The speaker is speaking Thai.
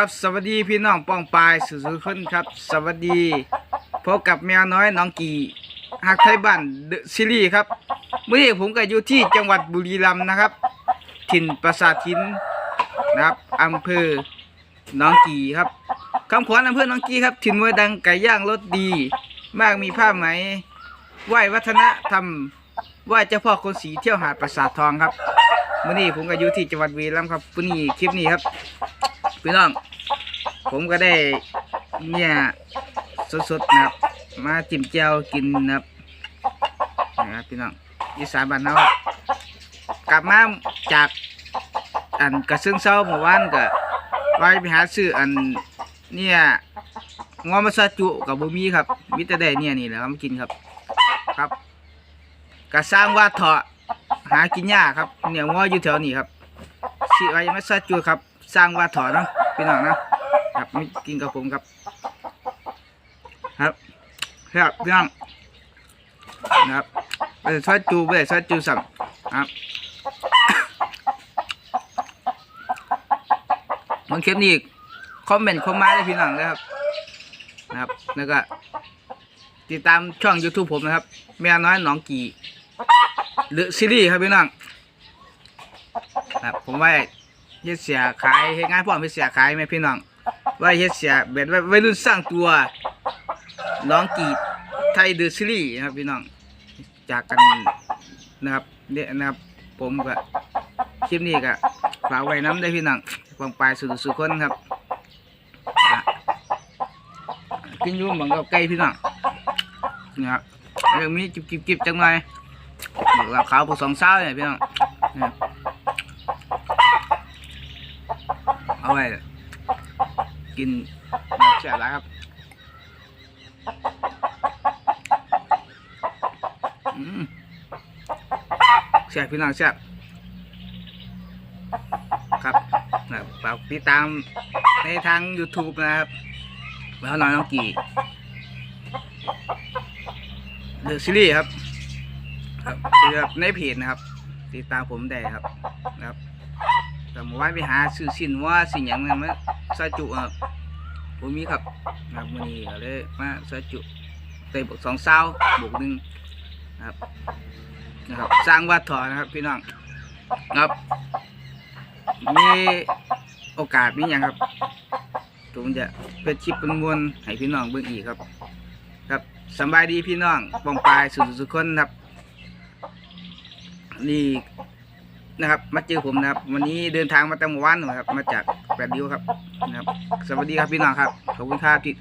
ครับสวัสดีพี่น้องป้องปายสุสุขคนครับ สวัสดีพบกับแมวน้อยน้องกีฮักไทยบ้านเดอะซีรีส์ครับเมื่อนี้ผมก็อยู่ที่จังหวัดบุรีรัมย์นะครับ ถิ่นปราสาทินนะครับอำเภอหน้องกีครับคำขวัญอำเภอหน้องกีครับ ถิ่นมวยดังไก่ย่างรสดี มากมีผ้าไหมไหววัฒนธรรมไหวเจ้าพ่อคนสีเที่ยวหาดปราสาททองครับมื่อนี้ผมก็อยู่ที่จังหวัดบุรีรัมย์ครับมื่อนี้คลิปนี้ครับพี่น้อง ผมก็ได้เนี่ยสดๆนะครับ มาจิ้มแจ่วกินนะครับนะครับพี่น้องอีสานบ้านเรากลับมาจากอันกระซึ่งเศร้าเมื่อวานก็ว่าไปหาซื้ออันเนี่ยงอมาซาจุกับบุมีครับมิตรได้เนี่ยนี่แหละครับมากินครับ ครับก็สร้างว่าเถาะหากินยากครับ เนี่ยงออยู่แถวนี้ครับซื้อไว้มาซาจุครับ สร้างว่าเถาะเนาะพี่น้องนะ ครับไม่กินกับผมครับ ครับครับพี่น้องนะครับไปซอยจูไปซอยจูสั่งครับบางคลิปนี้คอมเมนต์เข้ามาได้พี่น้องนะครับนะครับ แล้วก็ติดตามช่อง YouTube ผมนะครับ แม่น้อยหนองกีหรือซีรีส์ครับพี่น้องครับผมว่าเฮ็ดเสียขายเฮ็ดงานพร้อมเฮ็ดเสียขายไหมพี่น้อง ว่าเฮ็ดเสียแบบวัยรุ่นสร้างตัวน้องกีดไทยเดอะซีรีส์นะครับพี่น้องจากกันนะครับเนี่ยนะครับผมก็คลิปนี้ก็ฝากไว้น้ำได้พี่น้องฟังปลายสุดสุดคนครับกินยุ่เหมือนกับไก่พี่น้องนะครับเรื่องนี้จิบจิบจิบจังหน่อยบอกเราขาวผสมเศร้าเนี่ยพี่น้องเอาไว้ กินแบบแซ่บหลายครับแซ่บพี่น้องแซ่บครับนะฝากติดตามในทาง YouTube นะครับแล้วน้อยน้องกี่เดอะซีรีส์ครับครับในเพจนะครับ ติดตามผมได้ครับ ครับ แต่มื่อวานไปหาซื้อสินว่าสิ่งอย่างนั้นมาซาจุครับผมมีครับนะครับวันนี้ก็เลยมาซาจุเตยบวกสองเศร้าบวกหนึ่งนะครับนะครับ สร้างวัดถอนะครับพี่น้องครับ มีโอกาสมีอย่างครับผมจะเป็นชิปเป็นมวลให้พี่น้องเบิ่งอีกครับ ครับสบายดีพี่น้องปองปลายสุดสุดคนครับนี่ นะครับ มาเจอผมนะครับ วันนี้เดินทางมาตั้งเมื่อวานนะครับ มาจากแปดดิวครับนะครับ สวัสดีครับพี่น้องครับ ขอบคุณครับที่